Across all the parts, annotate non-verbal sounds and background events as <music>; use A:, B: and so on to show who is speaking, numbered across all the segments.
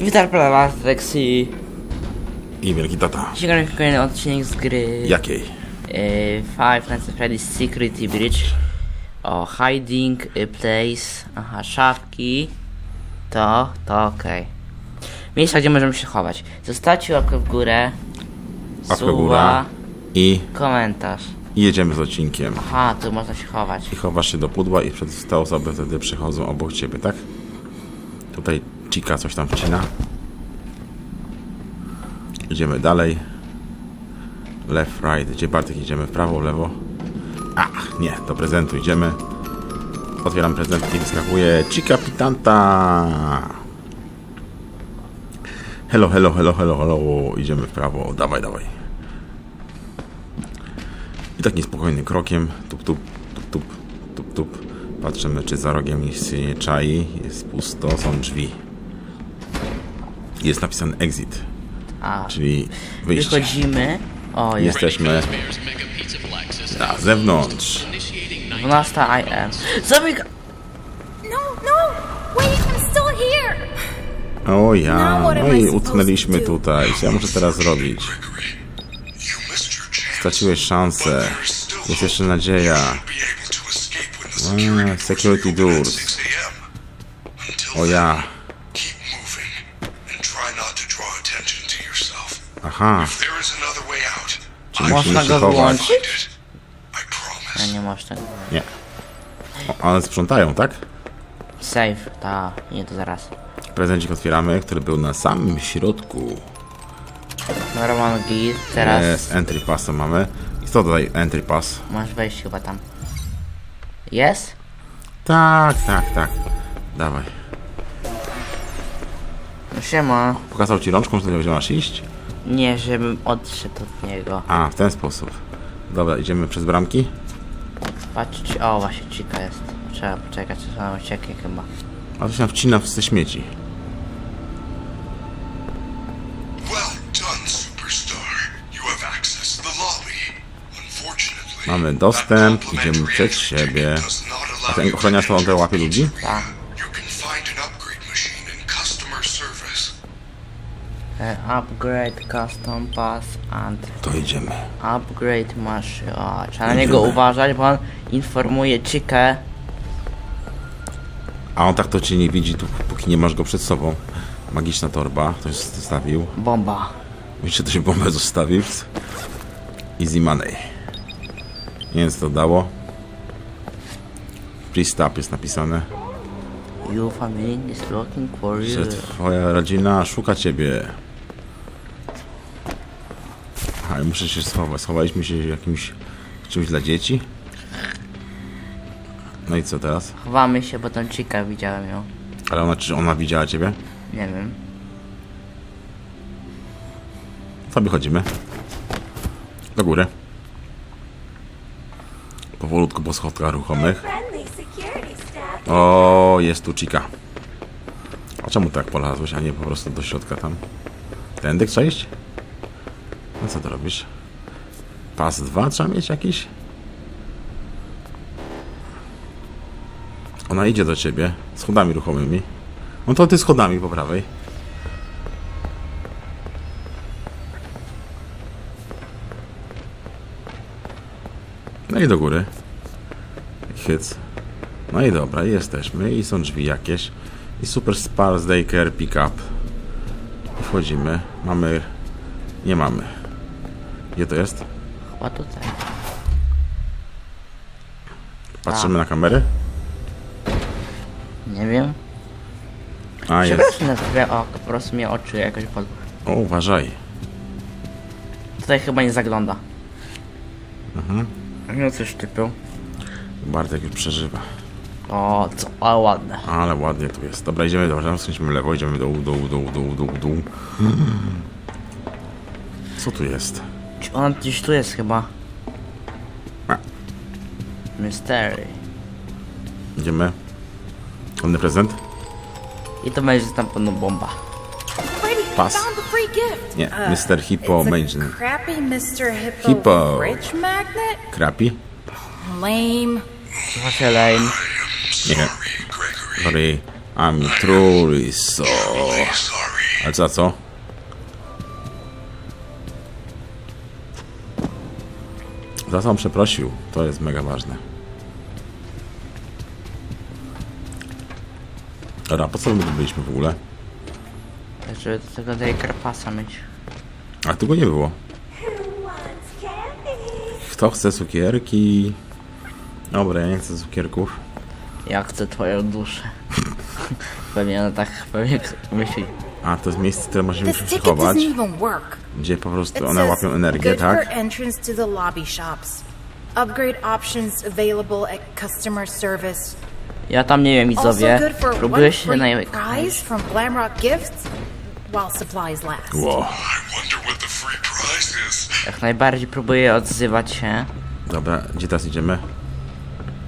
A: Witam was, Lexi.
B: I wielki tata.
A: Dzisiaj gramy w kolejny odcinek z gry
B: Jakiej?
A: e, Five Nights at Freddy's Security Bridge. O, hiding place. Aha, szafki. To, to okej. Miejsca, gdzie możemy się chować. Zostawcie łapkę w górę.
B: Łapkę w
A: suba,
B: górę. I,
A: komentarz.
B: I jedziemy z odcinkiem.
A: Aha, tu można się chować.
B: I chowasz się do pudła i przed te osoby wtedy przychodzą obok ciebie, tak? Tutaj Chica coś tam wcina. Idziemy dalej. Left, right. Gdzie Bartek idziemy? W prawo, w lewo? A, nie, do prezentu idziemy. Otwieram prezent i wyskakuje Chica Pitanta. Hello, hello, hello, hello, hello. Idziemy w prawo. Dawaj, dawaj. I tak niespokojnym krokiem, tup, tup, tup, tup, tup, tup. Patrzymy, czy za rogiem nic się nie czai. Jest pusto, są drzwi. Jest napisany exit,
A: A,
B: czyli wyjście.
A: wychodzimy. O, jest
B: Jesteśmy na zewnątrz.
A: 12 IM. Zamyka!
C: No, no! Wait, I'm still here!
B: O ja, no
C: I
B: utknęliśmy tutaj. Co ja muszę teraz zrobić? Straciłeś szansę. Jest jeszcze nadzieja.
D: Security, doors open at
B: doors.
D: 6 a.m. Until
B: O ja. Aha, Czy musimy się chować?
A: wyłączyć? A nie można.
B: nie. O, ale sprzątają, tak?
A: Save, ta, nie to zaraz.
B: Prezencik otwieramy, który był na samym środku.
A: Normal git, teraz
B: Jest, entry passa mamy. I co tutaj entry pass?
A: masz wejść chyba tam. Jest?
B: Tak, tak, tak. Dawaj.
A: No siema.
B: Pokazał ci rączką, że gdzie masz iść?
A: Nie, żebym odszedł od niego.
B: A, w ten sposób. Dobra, idziemy przez bramki.
A: Patrzcie, o właśnie cika jest. Trzeba poczekać, aż ona ucieknie chyba.
B: A to się tam wcina w te śmieci.
D: Well done, superstar. You have access to the lobby. Unfortunately,
B: Mamy dostęp, idziemy przed siebie. A ten ochroniarz to on te łapie ludzi?
A: Tak.
D: Upgrade
A: custom pass and
B: To idziemy.
A: upgrade. O, trzeba na niego uważać, bo on informuje cikę.
B: A on tak to cię nie widzi, tu, póki nie masz go przed sobą. Magiczna torba, ktoś zostawił.
A: Bomba.
B: Wiecie, to się bombę zostawił. Easy money. Nie wiem, co to dało. Please stop jest napisane.
A: Your family is looking for you.
B: Twoja rodzina szuka ciebie. I muszę się schować. Schowaliśmy się jakimś czymś dla dzieci. No i co teraz?
A: Chowamy się, bo tą cikę widziałem ją.
B: Ale ona, czy ona widziała ciebie?
A: Nie wiem.
B: Sobie chodzimy. Do góry. Powolutku po schodkach ruchomych. O, jest tu Chica. A czemu tak polazłeś, a nie po prostu do środka tam? Tędy chcesz iść? Co to robisz? Pas 2 trzeba mieć jakiś? Ona idzie do ciebie schodami ruchomymi. No to ty schodami po prawej. No i do góry. Hyc. No i dobra, jesteśmy i są drzwi jakieś. I Super Sparse Daycare Pickup. Wchodzimy. Mamy... Nie mamy. Gdzie to jest?
A: Chyba tutaj.
B: Patrzymy na kamery.
A: Nie wiem.
B: A, jest.
A: Przepraszam na o, po prostu mnie oczy jakoś pod...
B: O, uważaj.
A: Tutaj chyba nie zagląda. Mhm. No coś typu.
B: Bartek już przeżywa.
A: O, co, a ładne.
B: Ale ładnie tu jest. Dobra, idziemy, dobra, skręcimy lewo, idziemy dół, dół, dół, dół, dół, dół. Co tu jest?
A: Czy On gdzieś tu jest chyba.
B: A.
A: Mystery.
B: Idziemy. Ładny prezent?
A: I to będzie tam pewno bomba.
C: Gift.
B: Nie, Mr. Hippo
E: crappy Mr. Hippo,
B: Hippo.
E: fridge magnet?
B: Krapi?
E: Lame.
A: Trochę lame.
B: Nie.
D: Sorry, Gregory.
B: Sorry, I'm truly so.
D: Sorry.
B: Ale za co? Za co on przeprosił? To jest mega ważne. Dobra, po co my tu byliśmy w ogóle?
A: Żeby do tego Daker Passa mieć.
B: A tu go nie było. Kto chce cukierki? Dobra, ja nie chcę cukierków.
A: Ja chcę twoją duszę. <laughs> pewnie ona tak pewnie myśli.
B: A, to jest miejsce, które możemy się
E: ticket
B: schować,
E: doesn't even work.
B: gdzie po prostu
E: It
B: one
E: says,
B: łapią energię,
E: good for
B: tak?
E: entrance to the lobby shops. Upgrade options available at customer service.
A: Ja tam nie wiem
E: Also
A: widzowie.
E: good for one
A: Próbuję się
E: prize from Glamrock Gifts while supplies last.
B: Wow.
D: I wonder what the free prize is.
A: Jak najbardziej próbuję odzywać się.
B: Dobra, gdzie teraz idziemy?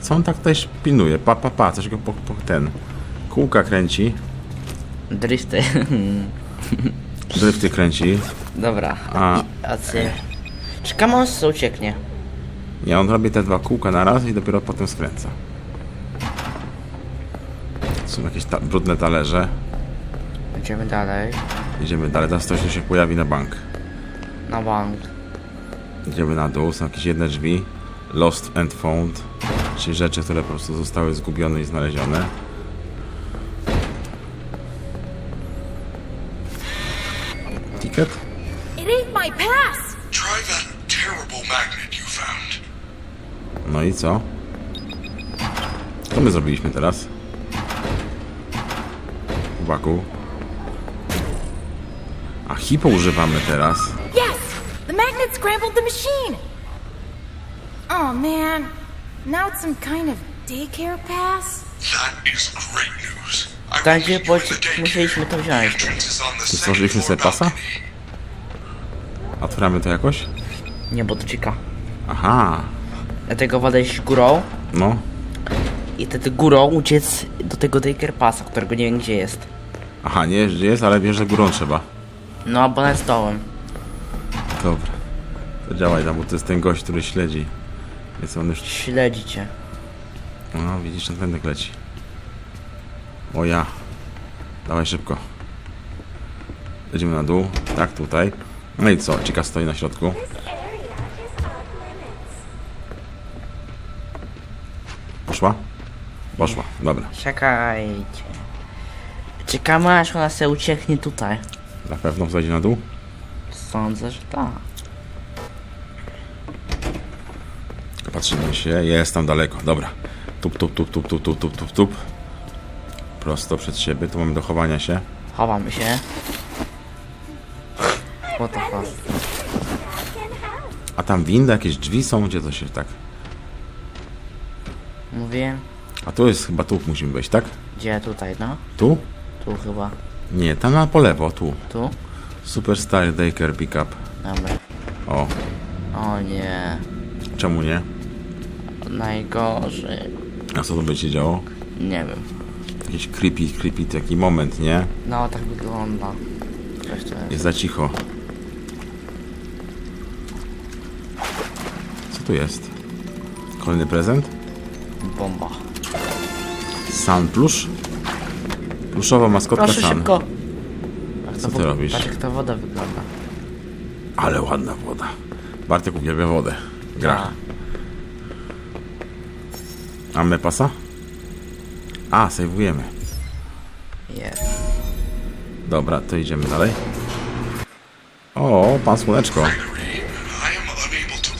B: Co on tak tutaj pilnuje? Pa, pa, pa, coś go po, po ten. Kółka kręci,
A: Drifty. <laughs>
B: drifty kręci.
A: Dobra.
B: A.
A: I, a ty... Czekam on co ucieknie.
B: Nie, on robi te dwa kółka na raz i dopiero potem skręca. Są jakieś ta brudne talerze.
A: Idziemy dalej.
B: Idziemy dalej, teraz ktoś się pojawi na bank.
A: Na bank.
B: Idziemy na dół, są jakieś jedne drzwi. Lost and found, czyli rzeczy, które po prostu zostały zgubione i znalezione. Ticket?
E: It ain't my pass!
D: Try that terrible magnet you found.
B: No i co? Co my zrobiliśmy teraz? Chłopaku. A hipo używamy teraz.
E: Yes! The magnet scrambled the machine! Oh man, now it's some kind of daycare pass?
D: That is great news. The daycare.
A: musieliśmy to wziąć.
B: Stworzyliśmy sobie pasa? Otwieramy to jakoś?
A: Nie, bo to czeka.
B: Aha.
A: Dlatego wolę iść górą
B: No.
A: i wtedy górą uciec do tego Daker Passa, którego nie wiem gdzie jest.
B: Aha, nie wiesz gdzie jest, ale wiesz, że górą trzeba.
A: No, albo nad stołem.
B: Dobra. To działaj tam, bo to jest ten gość, który śledzi. Więc on już...
A: Śledzicie.
B: No, widzisz, ten pędek leci. O ja. Dawaj szybko. Jedziemy na dół. Tak, tutaj. No i co? Cika stoi na środku. Poszła? Poszła, dobra.
A: Czekajcie. Czekamy aż ona se ucieknie tutaj.
B: Na pewno zejdzie na dół?
A: Sądzę, że tak.
B: Patrzymy się. Jest tam daleko. Dobra. Tup, tup, tup, tup, tup, tup, tup, tup, tup. Prosto przed siebie. Tu mamy do chowania się.
A: Chowamy się.
B: Tam winda, jakieś drzwi są, gdzie to się tak...
A: Mówiłem?
B: A tu jest chyba tu musimy wejść, tak?
A: Gdzie? Tutaj, no?
B: Tu?
A: Tu chyba.
B: Nie, tam na po lewo, tu.
A: Tu?
B: Superstar Daker Pickup.
A: Dobra.
B: O,
A: O nie.
B: czemu nie?
A: Najgorzej.
B: A co tu by się działo?
A: Nie wiem.
B: Jakiś creepy, creepy taki moment, nie?
A: No, tak wygląda. Coś to jest.
B: Jest za cicho. Tu jest? Kolejny prezent?
A: Bomba.
B: Sun Plush? Pluszowa maskotka
A: Proszę
B: Sun.
A: szybko.
B: Co
A: to
B: ty
A: wo-
B: robisz?
A: Patrz jak ta woda wygląda.
B: Ale ładna woda. Bartek uwielbia wodę. Gra.
A: A,
B: A my pasa? A, sejwujemy.
A: Jest.
B: Dobra, to idziemy dalej. O, pan Słoneczko.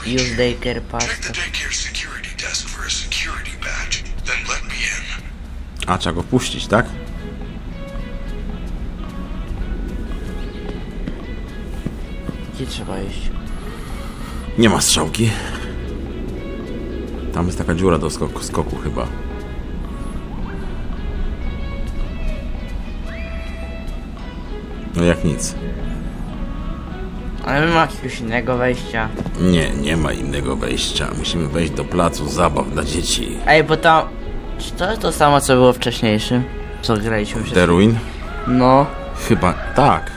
A: Use daycare pass.
D: Check the daycare security desk for a security badge, then let me in.
B: A, trzeba go puścić, tak?
A: Gdzie trzeba iść?
B: Nie ma strzałki. Tam jest taka dziura do skoku, skoku chyba. No jak nic.
A: Ale my ma jakiegoś innego wejścia.
B: Nie, nie ma innego wejścia. Musimy wejść do placu zabaw dla dzieci.
A: Ej, bo tam... Czy to jest to samo, co było wcześniejszym? Co graliśmy przed...
B: The Ruin?
A: No.
B: Chyba tak.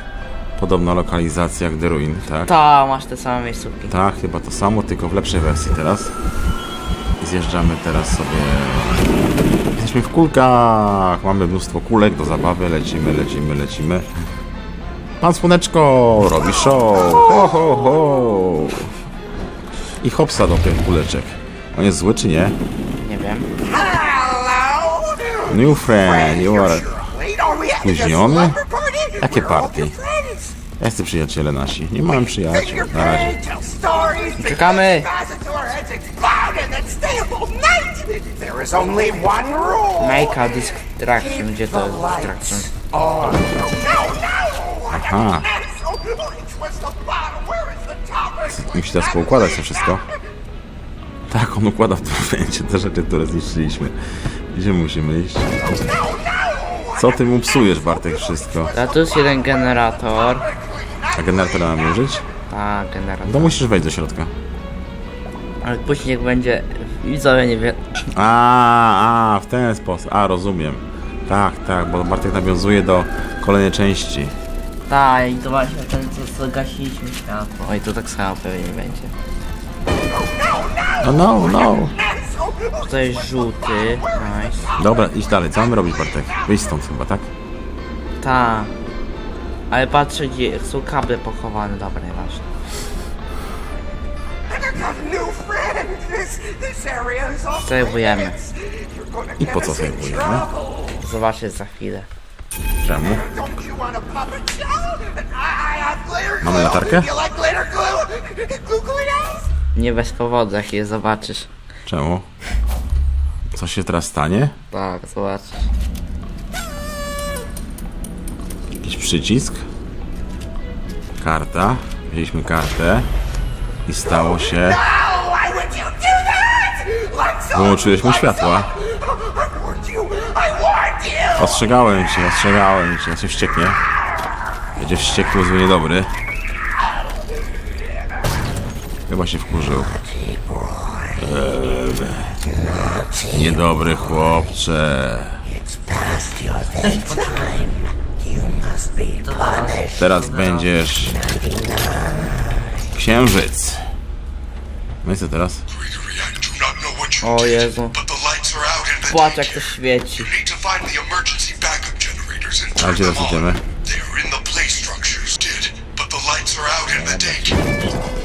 B: Podobna lokalizacja jak The Ruin, tak?
A: Ta, masz te same miejscówki.
B: Tak, chyba to samo, tylko w lepszej wersji teraz. Zjeżdżamy teraz sobie. Jesteśmy w kulkach. Mamy mnóstwo kulek do zabawy. Lecimy, lecimy, lecimy. Pan Słoneczko robi show. Ho, ho, ho. I hopsa do tych kuleczek. On jest zły czy nie?
A: Nie wiem.
B: New friend, you are... Spóźniony? Jakie party? Jacy przyjaciele nasi? Nie mam przyjaciół na razie.
A: Czekamy. Make a distraction. Gdzie to jest distraction?
B: Aha, musi teraz poukładać to wszystko. Tak, on układa w tym momencie te rzeczy, które zniszczyliśmy. Gdzie musimy iść? Co ty mu psujesz, Bartek, wszystko?
A: A tu jest jeden generator.
B: A generatora mamy użyć?
A: A, generator.
B: To musisz wejść do środka.
A: Ale później jak będzie... Widzowie nie wie...
B: A, a, w ten sposób. A, rozumiem. Tak, tak, bo Bartek nawiązuje do kolejnej części.
A: Tak, i to właśnie ten, co, co gasiliśmy światło. Oj, to tak samo pewnie będzie.
B: No, no, no.
A: Tutaj jest żółty. Nice.
B: Dobra, idź dalej. Co mamy robić, Bartek? Wyjść stąd chyba, tak?
A: Ta. Ale patrzę gdzie są kable pochowane, dobra, nieważne.
F: Gonna
B: I po co
F: trouble.
A: Zobaczcie za chwilę.
B: Czemu? Mamy latarkę?
A: Nie bez powodu, jak je zobaczysz.
B: Czemu? Co się teraz stanie?
A: Tak, zobaczysz.
B: Jakiś przycisk? Karta. Wzięliśmy kartę. I stało się...
F: Oh, why
B: Ostrzegałem cię, ostrzegałem cię. Się wścieknie. Będzie wściekły, zły, niedobry. Chyba się wkurzył. Eee, niedobry chłopcze. Teraz będziesz... Księżyc. No i co teraz?
A: O Jezu. Płacz jak to świeci.
D: You need to find the emergency backup generators and
B: A gdzie teraz idziemy?
D: They're in the play structures, did, but the lights are out in the daycare.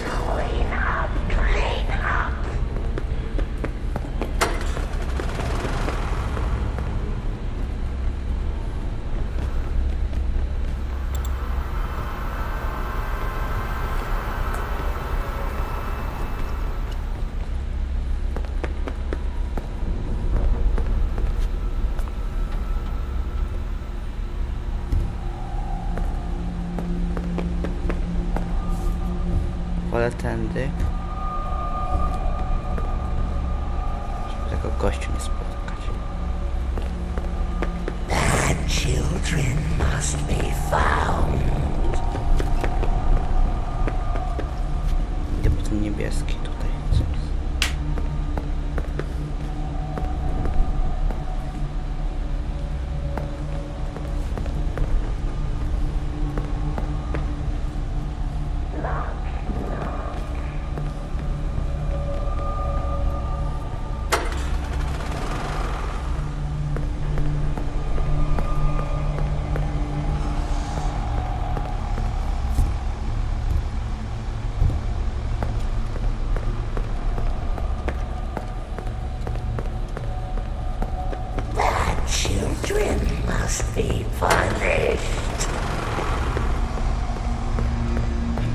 A: Wolę tędy. Żeby tego gościu nie spotkać.
G: Children must be found.
A: Idę po ten niebieski
G: must be punished.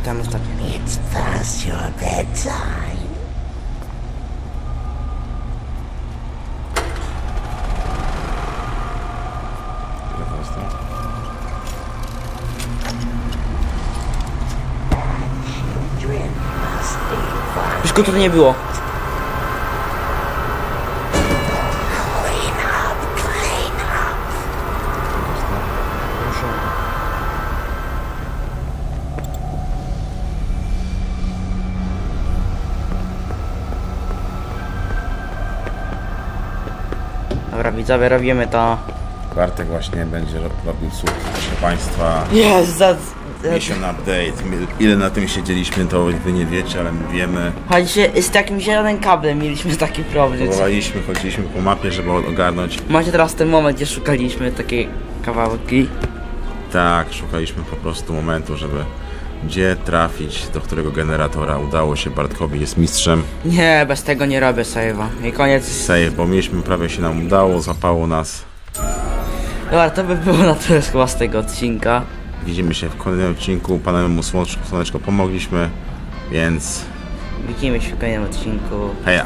A: Tam ostatni.
G: It's past your bedtime. Children must be punished.
A: Już go tutaj nie było. Widzowie, robimy to.
B: Bartek właśnie będzie rob- robił cud, proszę Państwa.
A: Jest, za...
B: Mission update. Ile na tym siedzieliśmy, to wy nie wiecie, ale my wiemy.
A: Chodźcie, z takim zielonym kablem mieliśmy taki problem.
B: Próbowaliśmy, chodziliśmy po mapie, żeby ogarnąć.
A: Macie teraz ten moment, gdzie szukaliśmy takiej kawałki.
B: tak, szukaliśmy po prostu momentu, żeby gdzie trafić, do którego generatora. Udało się, Bartkowi jest mistrzem.
A: Nie, bez tego nie robię save'a. I koniec.
B: Save, bo mieliśmy, prawie się nam udało, złapało nas.
A: Dobra, to by było na tyle chyba z tego odcinka.
B: Widzimy się w kolejnym odcinku, panemu słoneczko, słoneczko pomogliśmy, więc
A: Widzimy się w kolejnym odcinku.
B: heja.